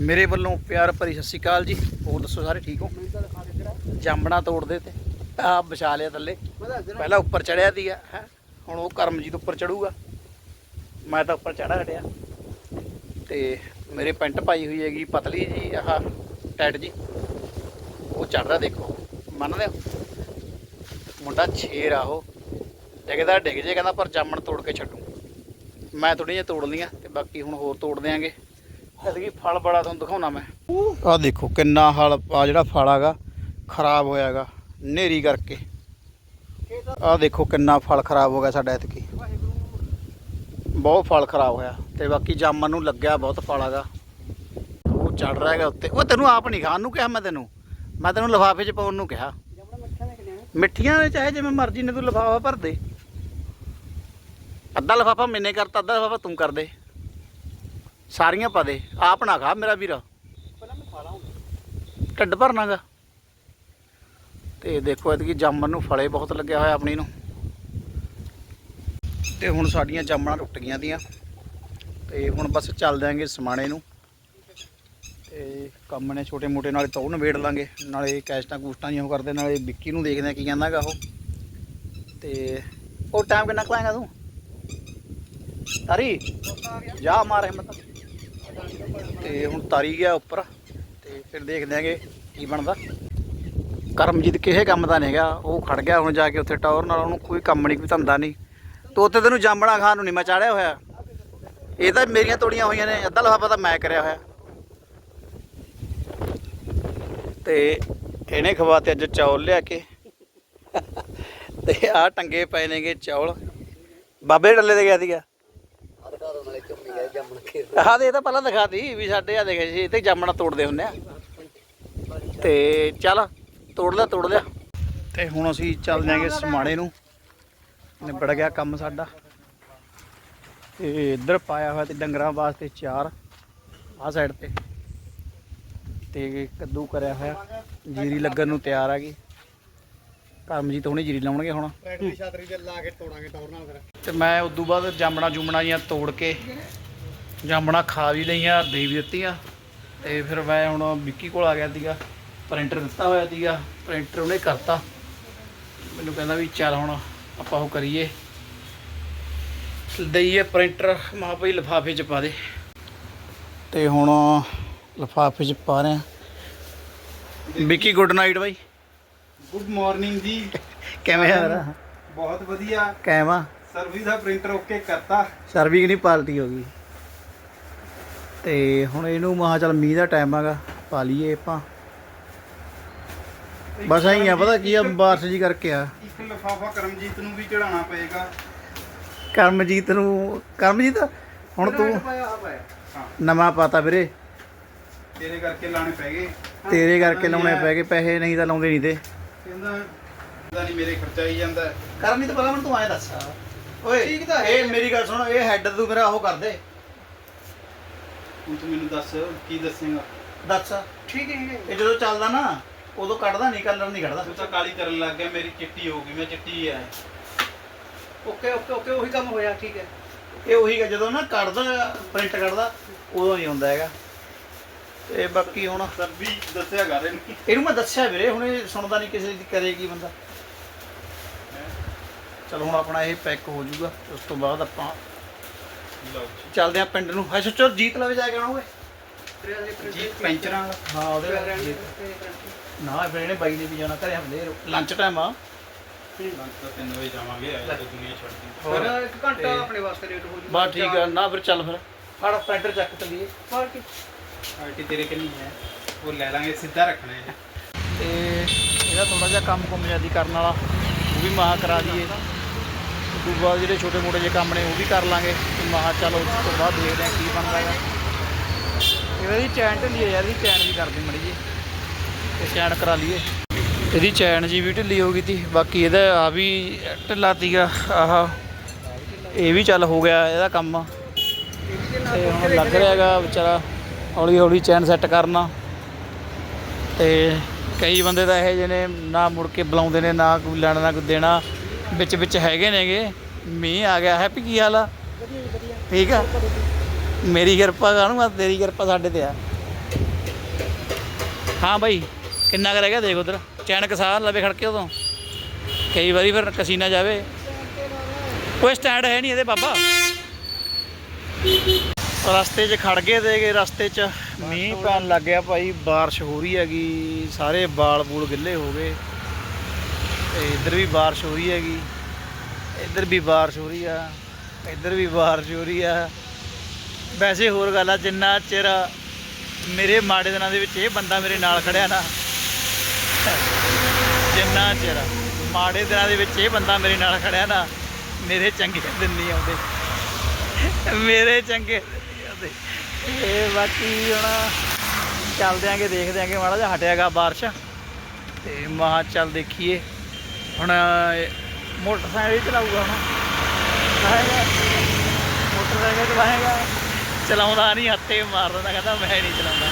ਮੇਰੇ ਵੱਲੋਂ ਪਿਆਰ ਭਰੀ ਸਤਿ ਸ਼੍ਰੀ ਅਕਾਲ ਜੀ। ਹੋਰ ਦੱਸੋ ਸਾਰੇ ਠੀਕ ਹੋ? ਜਾਮਣਾ ਤੋੜਦੇ ਤੇ ਆ ਵਿਛਾ ਲਿਆ ਥੱਲੇ। ਪਹਿਲਾਂ ਉੱਪਰ ਚੜਿਆ ਦੀਆ ਹੈ? ਹੁਣ ਉਹ ਕਰਮਜੀਤ ਉੱਪਰ ਚੜੂਗਾ। ਮੈਂ ਤਾਂ ਉੱਪਰ ਚੜਾ ਹਟਿਆ। ਤੇ ਮੇਰੇ ਪੈਂਟ ਪਾਈ ਹੋਈ ਹੈਗੀ ਪਤਲੀ ਜੀ, ਆਹ ਟਾਈਟ ਜੀ। ਉਹ ਚੜ ਰਿਹਾ ਦੇਖੋ। ਮੰਨਦੇ ਹੋ ਮੁੰਡਾ ਛੇਰ ਆ ਉਹ। ਡਿੱਗਦਾ, ਡਿੱਗ ਜੇ ਕਹਿੰਦਾ ਪਰ ਜਾਮਣ ਤੋੜ ਕੇ ਛੱਡੂ। ਮੈਂ ਥੋੜ੍ਹੀਆਂ ਜਿਹੀਆਂ ਤੋੜ ਲੀਆਂ ਤੇ ਬਾਕੀ ਹੁਣ ਹੋਰ ਤੋੜ ਦਿਆਂਗੇ। ਐਤਕੀ ਫਲ ਬੜਾ ਤੁਹਾਨੂੰ ਦਿਖਾਉਣਾ ਮੈਂ। ਆਹ ਦੇਖੋ ਕਿੰਨਾ ਹਲ ਆ ਜਿਹੜਾ ਫਲ ਹੈਗਾ, ਖਰਾਬ ਹੋਇਆ ਹੋਇਆਗਾ ਨੇਰੀ ਕਰਕੇ। ਆਹ ਦੇਖੋ ਕਿੰਨਾ ਫਲ ਖਰਾਬ ਹੋ ਗਿਆ ਸਾਡਾ ਐਤਕੀ। ਬਹੁਤ ਫਲ ਖਰਾਬ ਹੋਇਆ ਤੇ ਬਾਕੀ ਜਾਮਨ ਨੂੰ ਲੱਗਿਆ ਬਹੁਤ ਫਲ ਹੈਗਾ। ਉਹ ਚੜ ਰਿਹਾ ਹੈਗਾ ਉੱਤੇ। ਉਹ ਤੈਨੂੰ ਆਪ ਨਹੀਂ ਖਾਣ ਨੂੰ ਕਿਹਾ ਮੈਂ ਤੈਨੂੰ। ਮੈਂ ਤੈਨੂੰ ਲਿਫਾਫੇ 'ਚ ਪਾਉਣ ਨੂੰ ਕਿਹਾ। ਮਿੱਠੀਆਂ ਨੇ ਚਾਹੇ ਜਿਵੇਂ ਮਰਜ਼ੀ ਨੇ ਤੂੰ ਲਿਫਾਫਾ ਭਰ ਦੇ। ਅੱਧਾ ਲਿਫਾਫਾ ਮੈਨੇ ਕਰਤਾ, ਅੱਧਾ ਲਿਫਾਫਾ ਤੂੰ ਕਰ ਦੇ। ਸਾਰੀਆਂ ਪਾ ਦੇ। ਆਪ ਨਾ ਖਾ ਮੇਰਾ ਵੀਰਾ। ਢਿੱਡ ਭਰਨਾਗਾ। ਤੇ ਦੇਖੋ ਇਹਦੀ ਜਾਮਣ ਨੂੰ ਫਲੇ ਬਹੁਤ ਲੱਗਿਆ ਹੋਇਆ ਆਪਣੀ ਨੂੰ। ਤੇ ਹੁਣ ਸਾਡੀਆਂ ਜਾਮਣਾਂ ਟੁੱਟ ਗਈਆਂ ਦੀਆਂ ਤੇ ਹੁਣ ਬਸ ਚੱਲ ਦਿਆਂਗੇ ਸਮਾਣੇ ਨੂੰ। ਤੇ ਕੰਮ ਨੇ ਛੋਟੇ ਮੋਟੇ ਨਾਲੇ ਤਾਂ ਉਹ ਨਵੇੜ ਲਾਂਗੇ। ਨਾਲੇ ਕੈਸਟਾਂ ਕੂਸਟਾਂ ਜਿਹੀਆਂ ਉਹ ਕਰਦੇ, ਨਾਲੇ ਵਿੱਕੀ ਨੂੰ ਦੇਖਦੇ ਆ ਕੀ ਕਹਿੰਦਾਗਾ ਉਹ। ਤੇ ਉਹ ਟਾਈਮ ਕਿੰਨਾ ਕਲਾਏਗਾ ਤੂੰ? ਤਾਰੀ ਜਾ ਮਾਰ ਹਿੰਮਤ। ਤੇ ਹੁਣ ਤਾਰੀ ਗਿਆ ਉੱਪਰ ਤੇ ਫਿਰ ਦੇਖਦੇ ਆਂਗੇ ਕੀ ਬਣਦਾ। ਕਰਮਜੀਤ ਕਿਸੇ ਕੰਮ ਦਾ ਨਹੀਂ ਹੈਗਾ, ਉਹ ਖੜ ਗਿਆ ਹੁਣ ਜਾ ਕੇ ਉੱਥੇ ਟਾਵਰ ਨਾਲ, ਉਹਨੂੰ ਕੋਈ ਕੰਮ ਨਹੀਂ ਕੋਈ ਧੰਦਾ ਨਹੀਂ ਤੋ ਉੱਥੇ ਤੈਨੂੰ ਜਾਮਣਾ ਖਾਣ ਨੂੰ ਨਹੀਂ ਮੈਂ ਚਾੜਿਆ ਹੋਇਆ। ਇਹ ਤਾਂ ਮੇਰੀਆਂ ਤੋੜੀਆਂ ਹੋਈਆਂ ਨੇ, ਅੱਧਾ ਲਫਾਫਾ ਤਾਂ ਮੈਂ ਕਰਿਆ ਹੋਇਆ। ਤੇ ਇਹਨੇ ਖਵਾਤੇ ਅੱਜ ਚੌਲ ਲਿਆ ਕੇ। ਤੇ ਆ ਟੰਗੇ ਪਏ ਨੇਗੇ ਚੌਲ। ਬਾਬੇ ਡੱਲੇ ਤੇ ਗਿਆ ਸੀਗਾ। ਆਹ ਦੇ ਇਹ ਤਾਂ ਪਹਿਲਾਂ ਦਿਖਾਤੀ ਵੀ ਸਾਡੇ ਆ ਦੇਖੇ ਸੀ ਇੱਥੇ ਜਾਮਣਾ ਤੋੜਦੇ ਹੁੰਦੇ ਆ। ਤੇ ਚੱਲ ਤੋੜ ਲਿਆ ਤੋੜ ਲਿਆ। ਤੇ ਹੁਣ ਅਸੀਂ ਚੱਲ ਜਾਾਂਗੇ ਸਮਾਣੇ ਨੂੰ। ਨਿਬੜ ਗਿਆ ਕੰਮ ਸਾਡਾ। ਤੇ ਇੱਧਰ ਪਾਇਆ ਹੋਇਆ ਤੇ ਡੰਗਰਾਂ ਵਾਸਤੇ ਚਾਰ ਆਹ ਸਾਈਡ ਤੇ। ਤੇ ਕੱਦੂ ਕਰਿਆ ਹੋਇਆ। ਜੀਰੀ ਲੱਗਣ ਨੂੰ ਤਿਆਰ ਹੈਗੀ। ਕਰਮਜੀਤ ਹੁਣੇ ਜੀਰੀ ਲਾਉਣਗੇ ਹੁਣ। ਬੈਟਰੀ ਛਾਤਰੀ ਤੇ ਲਾ ਕੇ ਤੋੜਾਂਗੇ ਟੌਰ ਨਾਲ ਫਿਰ। ਤੇ ਮੈਂ ਬਾਅਦ ਜਾਮਣਾ ਜੁਮਣਾ ਜੀਆਂ ਤੋੜ ਕੇ ਜਾਮਣਾ ਖਾ ਵੀ ਲਈਆਂ ਦੇ ਵੀ ਦਿੱਤੀਆਂ। ਤੇ ਫਿਰ ਮੈਂ ਹੁਣ ਵਿੱਕੀ ਕੋਲ ਆ ਗਿਆ ਸੀਗਾ। ਪ੍ਰਿੰਟਰ ਦਿੱਤਾ ਹੋਇਆ ਸੀਗਾ। ਪ੍ਰਿੰਟਰ ਉਹਨੇ ਕਰਤਾ। ਮੈਨੂੰ ਕਹਿੰਦਾ ਵੀ ਚੱਲ ਹੁਣ ਆਪਾਂ ਉਹ ਕਰੀਏ। ਦਈਏ ਪ੍ਰਿੰਟਰ। ਮਾ ਭਈ ਲਿਫਾਫੇ ਚ ਪਾ ਦੇ। ਤੇ ਹੁਣ ਲਿਫਾਫੇ ਚ ਪਾ ਰਹੇ ਆ Vicky good night bye. Good morning ਜੀ। ਕਿਵੇਂ ਆ ਬਹੁਤ ਵਧੀਆ। ਕਿਵੇਂ ਸਰਵਿਸ ਦਾ ਪ੍ਰਿੰਟਰ ਓਕੇ ਕਰਤਾ। ਸਰਵਿੰਗ ਨਹੀਂ ਪਾਲਟੀ ਹੋ ਗਈ? ਤੇ ਹੁਣ ਇਹਨੂੰ ਮਹਾ ਚੱਲ ਮੀਂਹ ਦਾ ਟਾਈਮ ਹੈਗਾ ਪਾ ਲਈਏ ਆਪਾਂ। ਬਸ ਐਂ ਆ ਪਤਾ ਕੀ ਆ ਬਾਰਿਸ਼ ਜੀ ਕਰਕੇ ਆ। ਇੱਕ ਲਫਾਫਾ ਕਰਮਜੀਤ ਨੂੰ ਵੀ ਚੜਾਉਣਾ ਪਏਗਾ। ਕਰਮਜੀਤ ਨੂੰ ਕਰਮਜੀਤ ਹੁਣ ਤੂੰ ਹਾਂ। ਨਵਾਂ ਪਾਤਾ ਵੀਰੇ। ਤੇਰੇ ਕਰਕੇ ਲਾਣੇ ਪੈ ਗਏ। ਤੇਰੇ ਕਰਕੇ ਲਾਉਣੇ ਪੈ ਗਏ ਪੈਸੇ ਨਹੀਂ ਤਾਂ ਲਾਉਂਦੇ ਨਹੀਂ ਤੇ। ਕਹਿੰਦਾ ਪਤਾ ਨਹੀਂ ਮੇਰੇ ਖਰਚਾ ਹੀ ਜਾਂਦਾ। ਕਰਮਜੀਤ ਪਹਿਲਾਂ ਮੈਨੂੰ ਤੂੰ ਆਏ ਦੱਸ। ਓਏ ਠੀਕ ਤਾਂ ਹੈ। ਇਹ ਮੇਰੀ ਗੱਲ ਸੁਣ ਇਹ ਹੈੱਡ ਤੂੰ ਮੇਰਾ ਉਹ ਕਰ ਦੇ। ਹੁਣ ਤੂੰ ਮੈਨੂੰ ਦੱਸ ਕੀ ਦੱਸੇਗਾ? ਦੱਸ। ਠੀਕ ਹੈ ਇਹ ਜਦੋਂ ਚੱਲਦਾ ਨਾ ਉਦੋਂ ਕੱਢਦਾ ਨਹੀਂ ਕਲਰ ਨਹੀਂ ਕੱਢਦਾ। ਤੂੰ ਤਾਂ ਕਾਲੀ ਕਰਨ ਲੱਗ ਗਿਆ ਮੇਰੀ ਚਿੱਟੀ ਹੋ ਗਈ ਮੈਂ ਚਿੱਟੀ ਹੈ ਓਕੇ ਓਕੇ ਓਕੇ ਉਹੀ ਕੰਮ ਹੋਇਆ ਠੀਕ ਹੈ। ਇਹ ਉਹੀ ਹੈ ਜਦੋਂ ਨਾ ਕੱਢਦਾ ਪ੍ਰਿੰਟ ਕੱਢਦਾ ਉਦੋਂ ਨਹੀਂ ਹੁੰਦਾ ਹੈਗਾ। ਤੇ ਬਾਕੀ ਹੁਣ ਸਰ ਵੀ ਦੱਸਿਆ ਕਰ ਇਹਨੂੰ। ਇਹਨੂੰ ਮੈਂ ਦੱਸਿਆ ਵੀਰੇ ਹੁਣ ਇਹ ਸੁਣਦਾ ਨਹੀਂ ਕਿਸੇ ਦੀ ਕਰੇ ਕੀ ਬੰਦਾ। ਚਲ ਹੁਣ ਆਪਣਾ ਇਹ ਪੈਕ ਹੋ ਜਾਊਗਾ ਉਸ ਤੋਂ ਬਾਅਦ ਆਪਾਂ ਚੱਲਦੇ ਆਂ ਪਿੰਡ ਨੂੰ। ਹਾਂ ਸੱਚੋ ਜੀਤ ਲਵੇ ਜਾ ਕੇ ਆਉਣਾ ਓਏ ਜੀ ਪੈਂਚਰਾਂ ਵਾਲਾ। ਹਾਂ ਉਹਦੇ ਨਾਲ ਨਾ ਫਿਰ ਇਹਨੇ ਬਾਈ ਨੇ ਵੀ ਜਾਣਾ ਘਰੇ ਹਮਲੇ ਲੰਚ ਟਾਈਮ ਆ। ਲੰਚ ਤਾਂ 3 ਵਜੇ ਜਾਵਾਂਗੇ ਅੱਜ ਤਾਂ ਦੁਨੀਆ ਛੱਡਦੀ ਹੋਰ? ਫਿਰ ਇੱਕ ਘੰਟਾ ਤੇ- ਆਪਣੇ ਵਾਸਤੇ ਲੇਟ ਹੋ ਜੂ ਬਸ ਠੀਕ ਆ ਨਾ ਫਿਰ ਚੱਲ ਫਿਰ। ਫੜ ਪੈਂਟਰ ਚੱਕ ਚੱਲੀਏ। ਪਾਰਟੀ। ਪਾਰਟੀ ਤੇਰੇ ਕਿੰਨੀ ਹੈ? ਉਹ ਲੈ ਲਾਂਗੇ ਸਿੱਧਾ ਰੱਖਣਾ ਹੈ ਤੇ ਇਹਦਾ ਥੋੜਾ ਜਿਹਾ ਕੰਮ ਕੁੰਮ ਜਿਆਦੀ ਕਰਨ ਵਾਲਾ ਉਹ ਵੀ ਮਹਾ ਕਰਾ ਦਈਏ। ਉਦੋਂ ਬਾਅਦ ਜਿਹੜੇ ਛੋਟੇ ਮੋਟੇ ਜਿਹੇ ਕੰਮ ਨੇ ਉਹ ਵੀ ਕਰ ਲਾਂਗੇ। ਤੇ ਮਹਾ ਚਲੋ ਉਸ ਤੋਂ ਬਾਅਦ ਦੇਖਦੇ ਹਾਂ ਕੀ ਬਣਦਾ ਹੈ ਇਹਦੀ ਚੈਨ ਢਿੱਲੀ ਹੈ ਯਾਰ ਇਹਦੀ ਚੈਨ ਵੀ ਕਰ ਦੇ ਮੜੀ ਜੀ ਤੇ ਚੈਨ ਕਰਾ ਲਈਏ। ਇਹਦੀ ਚੈਨ ਜੀ ਵੀ ਢਿੱਲੀ ਹੋ ਗਈ ਤੀ ਬਾਕੀ ਇਹਦਾ ਆ ਵੀ ਢਿੱਲਾ ਤੀਗਾ ਆਹ। ਇਹ ਵੀ ਚੱਲ ਹੋ ਗਿਆ ਇਹਦਾ ਕੰਮ। ਤੇ ਹੁਣ ਲੱਗ ਰਿਹਾ ਹੈਗਾ ਵਿਚਾਰਾ ਹੌਲੀ ਹੌਲੀ ਚੈਨ ਸੈੱਟ ਕਰਨਾ। ਤੇ ਕਈ ਬੰਦੇ ਤਾਂ ਇਹੋ ਜਿਹੇ ਨੇ ਨਾ ਮੁੜ ਕੇ ਬੁਲਾਉਂਦੇ ਨੇ ਨਾ ਕੋਈ ਲੈਣਾ ਨਾ ਕੋਈ ਦੇਣਾ। ਵਿੱਚ ਵਿੱਚ ਹੈਗੇ ਨੇਗੇ। ਮੀਂਹ ਆ ਗਿਆ, ਹੈਪੀ ਕੀ ਹਾਲ ਆ? ਠੀਕ ਆ। ਮੇਰੀ ਕਿਰਪਾ ਕਾਹਨੂੰ ਆ ਤੇਰੀ ਕਿਰਪਾ ਸਾਡੇ ਤੇ ਆ। ਹਾਂ ਬਾਈ, ਕਿੰਨਾ ਕੁ ਰਹਿ ਗਿਆ ਦੇਖ ਉਧਰ? ਚੈਨਕ ਸਾਹ ਲਵੇ ਖੜ ਕੇ ਉਦੋਂ। ਕਈ ਵਾਰੀ ਫਿਰ ਕਸੀਨਾ ਜਾਵੇ। ਕੋਈ ਸਟੈਂਡ ਹੈ ਨਹੀਂ ਇਹਦੇ ਬਾਬਾ। ਰਸਤੇ 'ਚ ਖੜ ਗਏ ਦੇਗੇ ਰਸਤੇ 'ਚ ਮੀਂਹ ਪੈਣ ਲੱਗ ਗਿਆ ਭਾਈ, ਬਾਰਿਸ਼ ਹੋ ਰਹੀ ਹੈਗੀ, ਸਾਰੇ ਬਾਲ ਬੂਲ ਗਿੱਲੇ ਹੋ ਗਏ। ਤੇ ਇੱਧਰ ਵੀ ਬਾਰਿਸ਼ ਹੋ ਰਹੀ ਹੈਗੀ। ਇੱਧਰ ਵੀ ਬਾਰਿਸ਼ ਹੋ ਰਹੀ ਆ, ਇੱਧਰ ਵੀ ਬਾਰਿਸ਼ ਹੋ ਰਹੀ ਆ। ਵੈਸੇ ਹੋਰ ਗੱਲ ਆ, ਜਿੰਨਾ ਚਿਰ ਮੇਰੇ ਮਾੜੇ ਦਿਨਾਂ ਦੇ ਵਿੱਚ ਇਹ ਬੰਦਾ ਮੇਰੇ ਨਾਲ ਖੜਿਆ ਨਾ, ਜਿੰਨਾ ਚਿਰ ਮਾੜੇ ਦਿਨਾਂ ਦੇ ਵਿੱਚ ਇਹ ਬੰਦਾ ਮੇਰੇ ਨਾਲ ਖੜਿਆ ਨਾ, ਮੇਰੇ ਚੰਗੇ ਦਿਨ ਨਹੀਂ ਆਉਂਦੇ। ਮੇਰੇ ਚੰਗੇ ਆਉਂਦੇ। ਇਹ ਬਾਕੀ ਹੁਣ ਚੱਲਦੇ ਆਂਗੇ, ਦੇਖਦੇ ਆਂਗੇ, ਮਾੜਾ ਜਿਹਾ ਹਟਿਆਗਾ ਬਾਰਿਸ਼। ਤੇ ਮਾ ਚੱਲ ਦੇਖੀਏ। ਹੁਣ ਮੋਟਰਸਾਈਕਲ ਚਲਾਊਗਾ ਹੁਣ। ਚਲਾਏਗਾ ਮੋਟਰਸਾਈਕਲ ਚਲਾਏਗਾ। ਚਲਾਉਂਦਾ ਨਹੀਂ, ਹੱਥੇ ਮਾਰ ਦਿੰਦਾ ਕਹਿੰਦਾ ਮੈਂ ਨਹੀਂ ਚਲਾਉਂਦਾ।